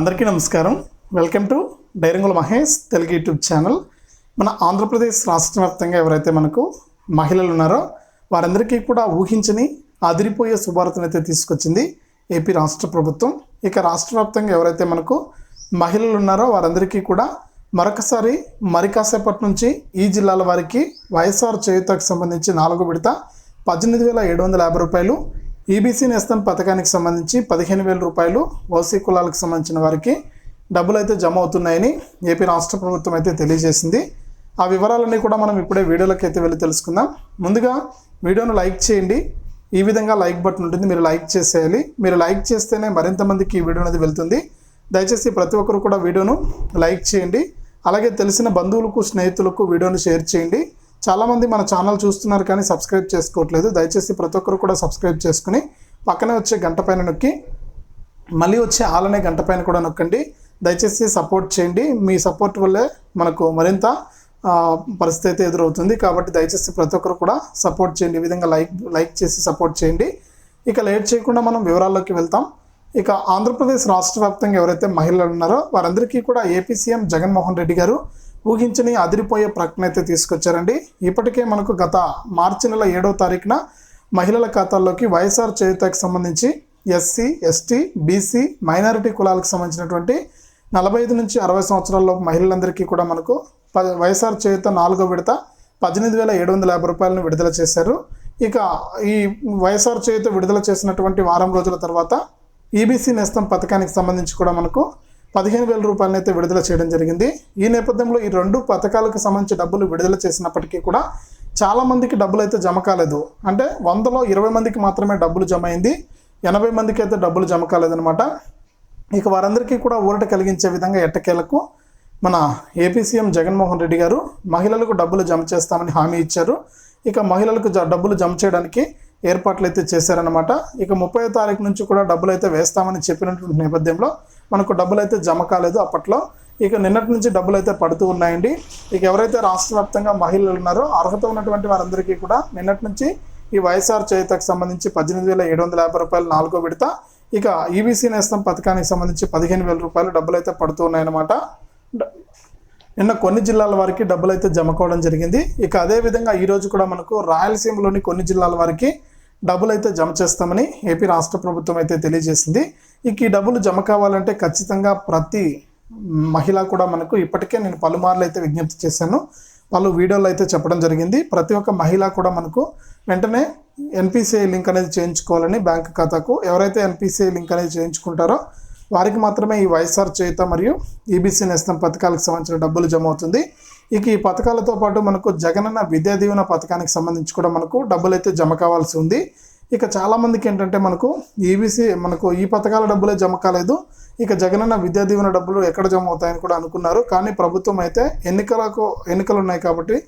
అందరికీ నమస్కారం. Welcome to డైరంగుల Mahesh Telugu YouTube channel. మన ఆంధ్రప్రదేశ్ రాష్ట్ర వ్యాప్తంగా ఎవరైతే మనకు మహిళలు ఉన్నారో వారందరికీ కూడా ఊహించని అదిరిపోయే శుభార్తనైతే తీసుకొచ్చింది ఏపీ రాష్ట్ర ప్రభుత్వం. ఇక రాష్ట్ర వ్యాప్తంగా ఎవరైతే మనకు మహిళలు ఉన్నారో వారందరికీ కూడా మరొకసారి మరి కాసేపటి నుంచి ఈ జిల్లాల వారికి వైఎస్ఆర్ చేయుతకు సంబంధించి నాలుగు విడత పద్దెనిమిది వేల ఏడు వందల యాభై రూపాయలు ఈబీసీ నేస్తం పథకానికి సంబంధించి పదిహేను వేల రూపాయలు ఓసీ కులాలకు సంబంధించిన వారికి డబ్బులు అయితే జమ అవుతున్నాయని ఏపీ రాష్ట్ర ప్రభుత్వం అయితే తెలియజేసింది. ఆ వివరాలన్నీ కూడా మనం ఇప్పుడే వీడియోలోకి అయితే వెళ్ళి తెలుసుకుందాం. ముందుగా వీడియోను లైక్ చేయండి. ఈ విధంగా లైక్ బటన్ ఉంటుంది. మీరు లైక్ చేసేయాలి. మీరు లైక్ చేస్తేనే మరింత మందికి ఈ వీడియో అనేది వెళ్తుంది. దయచేసి ప్రతి ఒక్కరు కూడా వీడియోను లైక్ చేయండి. అలాగే తెలిసిన బంధువులకు స్నేహితులకు వీడియోను షేర్ చేయండి. చాలామంది మన ఛానల్ చూస్తున్నారు కానీ సబ్స్క్రైబ్ చేసుకోవట్లేదు. దయచేసి ప్రతి ఒక్కరు కూడా సబ్స్క్రైబ్ చేసుకుని పక్కనే వచ్చే గంట పైన నొక్కి మళ్ళీ వచ్చే ఆలనే గంట పైన కూడా నొక్కండి. దయచేసి సపోర్ట్ చేయండి. మీ సపోర్ట్ వల్లే మనకు మరింత పరిస్థితి అయితే ఎదురవుతుంది. కాబట్టి దయచేసి ప్రతి ఒక్కరు కూడా సపోర్ట్ చేయండి. ఈ విధంగా లైక్ లైక్ చేసి సపోర్ట్ చేయండి. ఇక లేట్ చేయకుండా మనం వివరాల్లోకి వెళ్తాం. ఇక ఆంధ్రప్రదేశ్ రాష్ట్ర వ్యాప్తంగా ఎవరైతే మహిళలు ఉన్నారో వారందరికీ కూడా ఏపీ సీఎం జగన్మోహన్ రెడ్డి గారు ఊహించని అదిరిపోయే ప్రకటన అయితే తీసుకొచ్చారండి. ఇప్పటికే మనకు గత మార్చి నెల ఏడవ తారీఖున మహిళల ఖాతాల్లోకి వైఎస్ఆర్ చేయుతకు సంబంధించి ఎస్సీ ఎస్టీ బీసీ మైనారిటీ కులాలకు సంబంధించినటువంటి నలభై ఐదు నుంచి అరవై సంవత్సరాల్లో మహిళలందరికీ కూడా మనకు ప వైఎస్ఆర్ చేయుత నాలుగో విడత పద్దెనిమిది వేల ఏడు వందల యాభై రూపాయలను విడుదల చేశారు. ఇక ఈ వైఎస్ఆర్ చేయుత విడుదల చేసినటువంటి వారం రోజుల తర్వాత ఈబీసీ నేస్తం పథకానికి సంబంధించి కూడా మనకు పదిహేను వేల రూపాయలను అయితే విడుదల చేయడం జరిగింది. ఈ నేపథ్యంలో ఈ రెండు పథకాలకు సంబంధించి డబ్బులు విడుదల చేసినప్పటికీ కూడా చాలా మందికి డబ్బులు అయితే జమ కాలేదు. అంటే వందలో ఇరవై మందికి మాత్రమే డబ్బులు జమ అయింది. ఎనభై మందికి అయితే డబ్బులు జమ కాలేదనమాట ఇక వారందరికీ కూడా ఊరట కలిగించే విధంగా ఎట్టకేలకు మన ఏపీ సీఎం జగన్మోహన్ రెడ్డి గారు మహిళలకు డబ్బులు జమ చేస్తామని హామీ ఇచ్చారు. ఇక మహిళలకు జ- డబ్బులు జమ చేయడానికి ఏర్పాట్లు అయితే చేశారనమాట ఇక ముప్పై తారీఖు నుంచి కూడా డబ్బులు అయితే వేస్తామని చెప్పినటువంటి నేపథ్యంలో మనకు డబ్బులు అయితే జమ కాలేదు అప్పట్లో. ఇక నిన్నటి నుంచి డబ్బులు అయితే పడుతూ ఉన్నాయండి. ఇక ఎవరైతే రాష్ట్ర వ్యాప్తంగా మహిళలు ఉన్నారో అర్హత ఉన్నటువంటి వారందరికీ కూడా నిన్నటి నుంచి ఈ వైఎస్ఆర్ చేతకు సంబంధించి పద్దెనిమిది వేల ఏడు వందల యాభై రూపాయలు నాలుగో విడత ఇక ఈబీసీ నేస్తం పథకానికి సంబంధించి పదిహేను వేల రూపాయలు డబ్బులు అయితే పడుతూ ఉన్నాయన్నమాట. నిన్న కొన్ని జిల్లాల వారికి డబ్బులు అయితే జమ కావడం జరిగింది. ఇక అదే విధంగా కూడా మనకు రాయలసీమలోని కొన్ని జిల్లాల వారికి డబ్బులు అయితే జమ చేస్తామని ఏపీ రాష్ట్ర ప్రభుత్వం అయితే తెలియజేసింది. ఇక ఈ డబ్బులు జమ కావాలంటే ఖచ్చితంగా ప్రతి మహిళ కూడా మనకు ఇప్పటికే నేను పలుమార్లు అయితే విజ్ఞప్తి చేశాను. పలు వీడియోలు అయితే చెప్పడం జరిగింది. ప్రతి ఒక్క మహిళ కూడా మనకు వెంటనే ఎన్పిసిఐ లింక్ అనేది చేయించుకోవాలని బ్యాంక్ ఖాతాకు ఎవరైతే ఎన్పిసిఐ లింక్ అనేది చేయించుకుంటారో వారికి మాత్రమే ఈ వైఎస్ఆర్ చేత మరియు ఈబీసీ నేస్తం పథకాలకు సంబంధించిన డబ్బులు జమ అవుతుంది. ఇక ఈ పథకాలతో పాటు మనకు జగనన్న విద్యా దీవెన పథకానికి సంబంధించి కూడా మనకు డబ్బులు అయితే జమ కావాల్సి ఉంది. ఇక చాలామందికి ఏంటంటే మనకు ఈబీసీ మనకు ఈ పథకాల డబ్బులే జమ కాలేదు. ఇక జగనన్న విద్యా దీవెన డబ్బులు ఎక్కడ జమ అవుతాయని కూడా అనుకున్నారు. కానీ ప్రభుత్వం అయితే ఎన్నికలకు ఎన్నికలు ఉన్నాయి కాబట్టి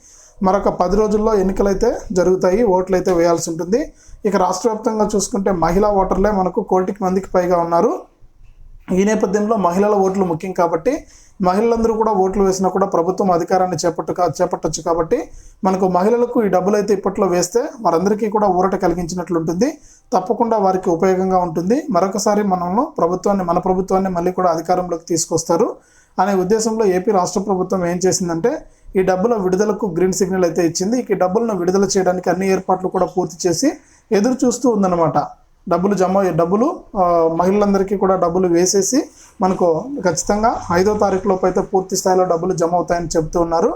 మరొక పది రోజుల్లో ఎన్నికలు అయితే జరుగుతాయి ఓట్లు అయితే వేయాల్సి ఉంటుంది. ఇక రాష్ట్ర వ్యాప్తంగా చూసుకుంటే మహిళా ఓటర్లే మనకు కోటికి మందికి పైగా ఉన్నారు. ఈ నేపథ్యంలో మహిళల ఓట్లు ముఖ్యం కాబట్టి మహిళలందరూ కూడా ఓట్లు వేసినా కూడా ప్రభుత్వం అధికారాన్ని చేపట్టు చేపట్టొచ్చు కాబట్టి మనకు మహిళలకు ఈ డబ్బులు అయితే ఇప్పట్లో వేస్తే వారందరికీ కూడా ఊరట కలిగించినట్లు ఉంటుంది తప్పకుండా వారికి ఉపయోగంగా ఉంటుంది. మరొకసారి మనల్ని ప్రభుత్వాన్ని మన ప్రభుత్వాన్ని మళ్ళీ కూడా అధికారంలోకి తీసుకొస్తారు. అనే ఉద్దేశంలో ఏపీ రాష్ట్ర ప్రభుత్వం ఏం చేసిందంటే ఈ డబ్బుల విడుదలకు గ్రీన్ సిగ్నల్ అయితే ఇచ్చింది. ఈ డబ్బులను విడుదల చేయడానికి అన్ని ఏర్పాట్లు కూడా పూర్తి చేసి ఎదురు చూస్తూ ఉందన్నమాట. డబ్బులు జమ డబ్బులు మహిళలందరికీ కూడా డబ్బులు వేసేసి మనకు ఖచ్చితంగా ఐదో తారీఖు లోపు అయితే పూర్తి స్థాయిలో డబ్బులు జమ అవుతాయని చెప్తూ ఉన్నారు.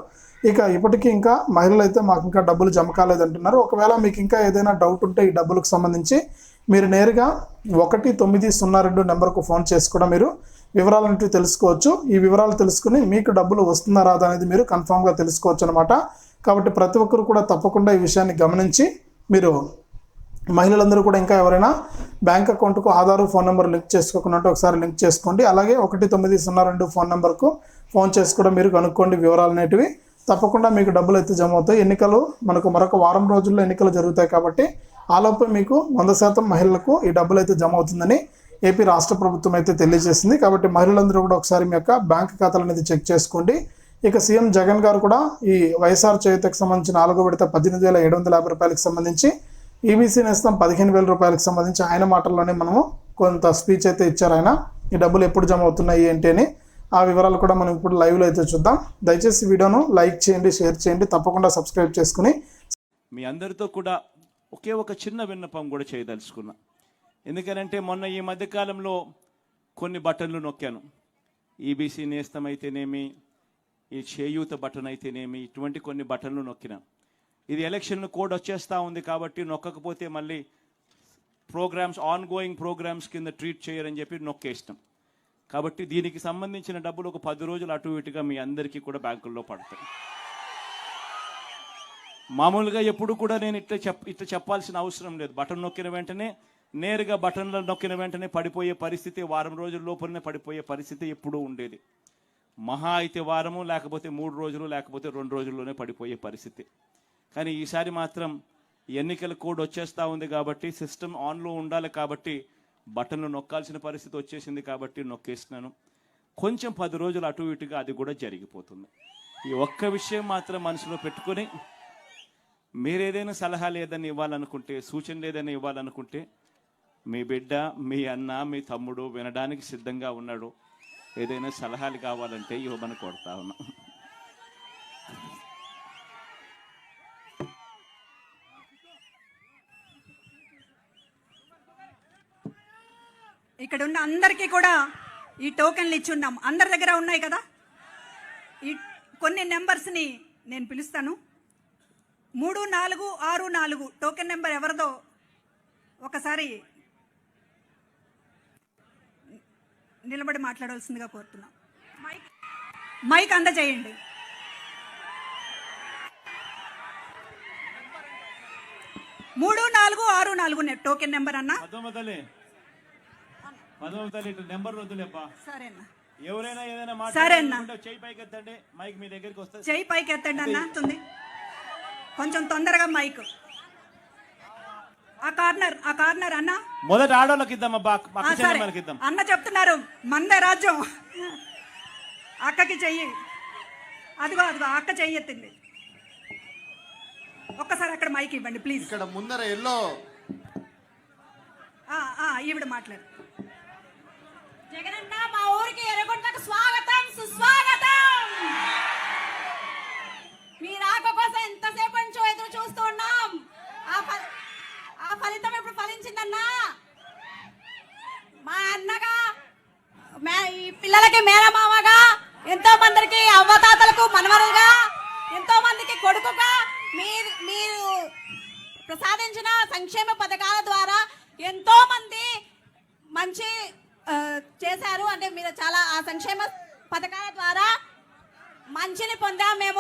ఇక ఇప్పటికీ ఇంకా మహిళలు అయితే మాకు ఇంకా డబ్బులు జమ కాలేదంటున్నారు. ఒకవేళ మీకు ఇంకా ఏదైనా డౌట్ ఉంటే ఈ డబ్బులకు సంబంధించి మీరు నేరుగా ఒకటి తొమ్మిది సున్నా రెండు నెంబర్కు ఫోన్ చేసి కూడా మీరు వివరాలంటూ తెలుసుకోవచ్చు. ఈ వివరాలు తెలుసుకుని మీకు డబ్బులు వస్తుందా రాదా అనేది మీరు కన్ఫామ్గా తెలుసుకోవచ్చు అనమాట కాబట్టి ప్రతి ఒక్కరు కూడా తప్పకుండా ఈ విషయాన్ని గమనించి మీరు మహిళలందరూ కూడా ఇంకా ఎవరైనా బ్యాంక్ అకౌంట్కు ఆధార్ ఫోన్ నెంబర్ లింక్ చేసుకోకున్నట్టు ఒకసారి లింక్ చేసుకోండి. అలాగే ఒకటి తొమ్మిది సున్నా రెండు ఫోన్ నెంబర్కు ఫోన్ చేసి కూడా మీరు కనుక్కోండి వివరాలు అనేటివి. తప్పకుండా మీకు డబ్బులు అయితే జమ అవుతాయి. ఎన్నికలు మనకు మరొక వారం రోజుల్లో ఎన్నికలు జరుగుతాయి కాబట్టి ఆలోపు మీకు వంద శాతం మహిళలకు ఈ డబ్బులు అయితే జమ అవుతుందని ఏపీ రాష్ట్ర ప్రభుత్వం అయితే తెలియజేసింది. కాబట్టి మహిళలందరూ కూడా ఒకసారి మీ యొక్క బ్యాంక్ ఖాతాలు అనేది చెక్ చేసుకోండి. ఇక సీఎం జగన్ గారు కూడా ఈ వైఎస్ఆర్ చేయుతకు సంబంధించి నాలుగో విడత పద్దెనిమిది వేల ఏడు వందల యాభై రూపాయలకు సంబంధించి ఈబీసీ నేస్తం పదిహేను వేల రూపాయలకు సంబంధించి ఆయన మాటల్లోనే మనము కొంత స్పీచ్ అయితే ఇచ్చారు ఆయన. ఈ డబ్బులు ఎప్పుడు జమ అవుతున్నాయి ఏంటి అని ఆ వివరాలు కూడా మనం ఇప్పుడు లైవ్లో అయితే చూద్దాం. దయచేసి వీడియోను లైక్ చేయండి షేర్ చేయండి తప్పకుండా సబ్స్క్రైబ్ చేసుకుని మీ అందరితో కూడా ఒకే ఒక చిన్న విన్నపం కూడా చేయదలుచుకున్నా. ఎందుకనంటే మొన్న ఈ మధ్యకాలంలో కొన్ని బటన్లు నొక్కాను. ఈబీసీ నేస్తం అయితేనేమి ఈ చేయూత బటన్ అయితేనేమి ఇటువంటి కొన్ని బటన్లు నొక్కినాను ఇది ఎలక్షన్ కోడ్ వచ్చేస్తూ ఉంది కాబట్టి నొక్కకపోతే మళ్ళీ ప్రోగ్రామ్స్ ఆన్ గోయింగ్ ప్రోగ్రామ్స్ కింద ట్రీట్ చేయరని చెప్పి నొక్కేసినాం. కాబట్టి దీనికి సంబంధించిన డబ్బులు ఒక పది రోజులు అటు ఇటుగా మీ అందరికీ కూడా బ్యాంకుల్లో పడతాయి. మామూలుగా ఎప్పుడు కూడా నేను ఇట్లా చెప్ ఇట్లా చెప్పాల్సిన అవసరం లేదు. బటన్ నొక్కిన వెంటనే నేరుగా బటన్లు నొక్కిన వెంటనే పడిపోయే పరిస్థితి వారం రోజుల లోపలనే పడిపోయే పరిస్థితి ఎప్పుడూ ఉండేది. మహా అయితే వారము లేకపోతే మూడు రోజులు లేకపోతే రెండు రోజుల్లోనే పడిపోయే పరిస్థితి. కానీ ఈసారి మాత్రం ఎన్నికల కోడ్ వచ్చేస్తూ ఉంది కాబట్టి సిస్టమ్ ఆన్లో ఉండాలి కాబట్టి బటన్లు నొక్కాల్సిన పరిస్థితి వచ్చేసింది కాబట్టి నొక్కేసినాను. కొంచెం పది రోజులు అటు ఇటుగా అది కూడా జరిగిపోతుంది. ఈ ఒక్క విషయం మాత్రం మనసులో పెట్టుకొని మీరు ఏదైనా సలహా లేదని ఇవ్వాలనుకుంటే సూచన లేదని ఇవ్వాలనుకుంటే మీ బిడ్డ మీ అన్న మీ తమ్ముడు వినడానికి సిద్ధంగా ఉన్నాడు. ఏదైనా సలహాలు కావాలంటే ఇవ్వమని కొడతా ఉన్నాం. ఇక్కడ ఉన్న అందరికీ కూడా ఈ టోకెన్లు ఇచ్చున్నాం. అందరి దగ్గర ఉన్నాయి కదా? ఈ కొన్ని నెంబర్స్ని నేను పిలుస్తాను. మూడు నాలుగు ఆరు నాలుగు టోకెన్ నెంబర్ ఎవరిదో ఒకసారి నిలబడి మాట్లాడవలసిందిగా కోరుతున్నాం. మైక్ మైక్ అందజేయండి. మూడు నాలుగు ఆరు నాలుగు టోకెన్ నెంబర్ అన్నా. నెంబర్ సరేనా. ఎవరైనా ఏదైనా చేయి పైకి ఎత్తండి మైక్ మీ దగ్గరికి వస్తుంది. పైకి ఎత్తండి అన్న కొంచెం తొందరగా మైక్. ఆ కార్నర్ ఆ కార్నర్ అన్న. మొదట ఆడోళ్ళకి ఇద్దాం అబ్బా ఇద్దాం. అన్న చెప్తున్నారు మందే రాజ్యం. అక్కకి చెయ్యి. అదిగో అదిగో అక్క చెయ్యి ఎత్తింది. ఒక్కసారి అక్కడ మైక్ ఇవ్వండి ప్లీజ్. ఇక్కడ ముందర ఎల్లో. ఆ, ఆ, ఈవిడ మాట్లాడు. జగనన్న మా ఊరికి ఎర్రగొండకు స్వాగతం సుస్వాగతం! మీ రాక కోసం ఎంతసేపు నుంచో ఎదురు చూస్తూ ఉన్నాం. ఆ ఫ- ఆ ఫలితం ఇప్పుడు ఫలించిందన్నా? మా అన్నగా మే- ఈ పిల్లలకి మేనమామగా ఎంతో మందికి అవ్వతాతలకు మనవరుగా ఎంతో మందికి కొడుకుగా మీరు మీరు ప్రసాదించిన సంక్షేమ పథకాల ద్వారా ఎంతో మంది మంచి చేశారు. అంటే మీరు చాలా ఆ సంక్షేమ పథకాల ద్వారా మంచిని పొందాం మేము.